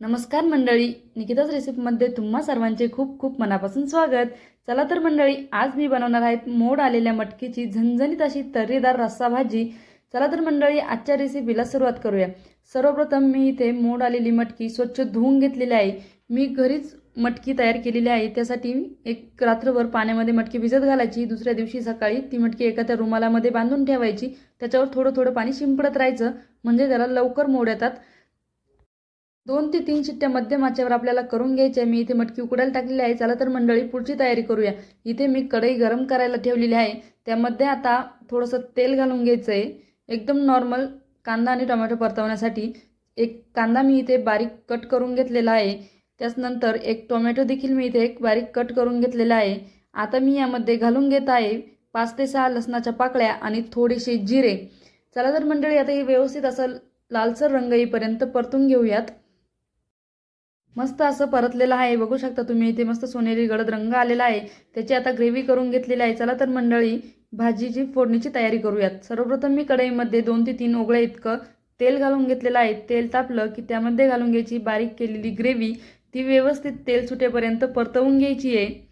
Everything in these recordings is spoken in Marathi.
नमस्कार मंडळी निकिताच रेसिपीमध्ये तुम्हा सर्वांचे खूप खूप मनापासून स्वागत. चला तर मंडळी आज मी बनवणार आहेत मोड आलेल्या मटकीची झणझणीत अशी तर्रीदार रस्सा भाजी. चला तर मंडळी आजच्या रेसिपीला सुरुवात करूया. सर्वप्रथम मी इथे मोड आलेली मटकी स्वच्छ धुवून घेतलेली आहे. मी घरीच मटकी तयार केलेली आहे. त्यासाठी एक रात्रभर पाण्यामध्ये मटकी भिजत घालायची. दुसऱ्या दिवशी सकाळी ती मटकी एका त्या रुमालामध्ये बांधून ठेवायची. त्याच्यावर थोडं थोडं पाणी शिंपडत राहायचं. म्हणजे त्याला लवकर मोड येतात. दोन ते तीन शिट्ट्या मध्यम आचेवर आपल्याला करून घ्यायच्या मी इथे मटकी उकडायला टाकलेली आहे. चला तर मंडळी पुढची तयारी करूया. इथे मी कढई गरम करायला ठेवलेली आहे. त्यामध्ये आता थोडंसं तेल घालून घ्यायचं आहे. एकदम नॉर्मल कांदा आणि टोमॅटो परतवण्यासाठी एक कांदा मी इथे बारीक कट करून घेतलेला आहे. त्याचनंतर एक टोमॅटो देखील मी इथे एक बारीक कट करून घेतलेला आहे. आता मी यामध्ये घालून घेत आहे पाच ते सहा लसणाच्या पाकळ्या आणि थोडेसे जिरे. चला तर मंडळी आता हे व्यवस्थित असं लालसर रंग येईपर्यंत परतून घेऊयात. मस्त असं परतलेलं आहे. बघू शकता तुम्ही इथे मस्त सोनेरी गडद रंग आलेला आहे. त्याची आता ग्रेव्ही करून घेतलेली आहे. चला तर मंडळी भाजीची फोडणीची तयारी करूयात. सर्वप्रथम मी कढईमध्ये दोन ते तीन ओगळ्या इतकं तेल घालून घेतलेलं आहे. तेल तापलं की त्यामध्ये घालून घ्यायची बारीक केलेली ग्रेव्ही ती व्यवस्थित तेल सुटेपर्यंत परतवून घ्यायची आहे.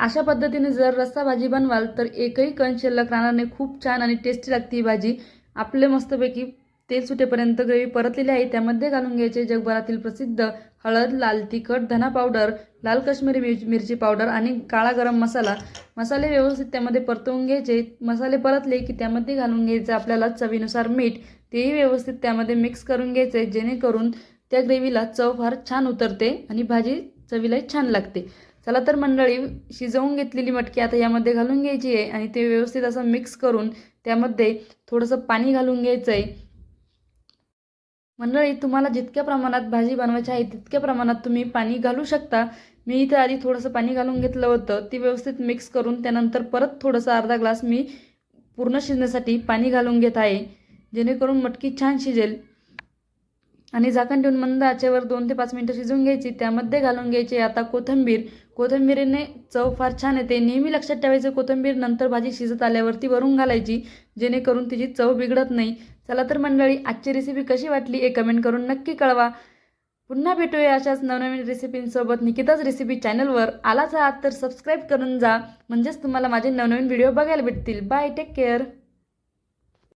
अशा पद्धतीने जर रस्सा भाजी बनवाल तर एकही कण शिल्लक राहणार नाही. खूप छान आणि टेस्टी लागते ही भाजी. आपले मस्तपैकी तेल सुटेपर्यंत ग्रेव्ही परतलेली आहे. त्यामध्ये घालून घ्यायचे जगभरातील प्रसिद्ध हळद लाल तिखट धना पावडर लाल काश्मीरी मिरची मिरची पावडर आणि काळा गरम मसाला. मसाले व्यवस्थित त्यामध्ये परतवून घ्यायचे. मसाले परतले की त्यामध्ये घालून घ्यायचं आपल्याला चवीनुसार मीठ. तेही व्यवस्थित त्यामध्ये मिक्स करून घ्यायचे जेणेकरून त्या ग्रेव्हीला चव फार छान उतरते आणि भाजी चवीलाही छान लागते. चला तर मंडळी शिजवून घेतलेली मटकी आता यामध्ये घालून घ्यायची आहे आणि ते व्यवस्थित असं मिक्स करून त्यामध्ये थोडंसं पाणी घालून घ्यायचं आहे मंडळी तुम्हाला जितक्या प्रमाणात भाजी बनवायची आहे तितक्या प्रमाणात तुम्ही पाणी घालू शकता. मी इथे आधी थोडंसं पाणी घालून घेतलं होतं. ती व्यवस्थित मिक्स करून त्यानंतर परत थोडंसं अर्धा ग्लास मी पूर्ण शिजण्यासाठी पाणी घालून घेत आहे. जेणेकरून मटकी छान शिजेल. आणि झाकण ठेवून मंद आचेवर दोन ते पाच मिनटं शिजवून घ्यायची. त्यामध्ये घालून घ्यायची आता कोथिंबीर. कोथिंबीरीने चव फार छान येते. नेहमी लक्षात ठेवायचं कोथिंबीर नंतर भाजी शिजत आल्यावरती वरून घालायची जेणेकरून तिची चव बिघडत नाही. चला तर मंडळी आजची रेसिपी कशी वाटली हे कमेंट करून नक्की कळवा. पुन्हा भेटूया अशाच नवनवीन रेसिपींसोबत निकिताच रेसिपी चॅनलवर आलाच आहात तर सबस्क्राईब करून जा. म्हणजेच तुम्हाला माझे नवनवीन व्हिडिओ बघायला भेटतील. Bye take care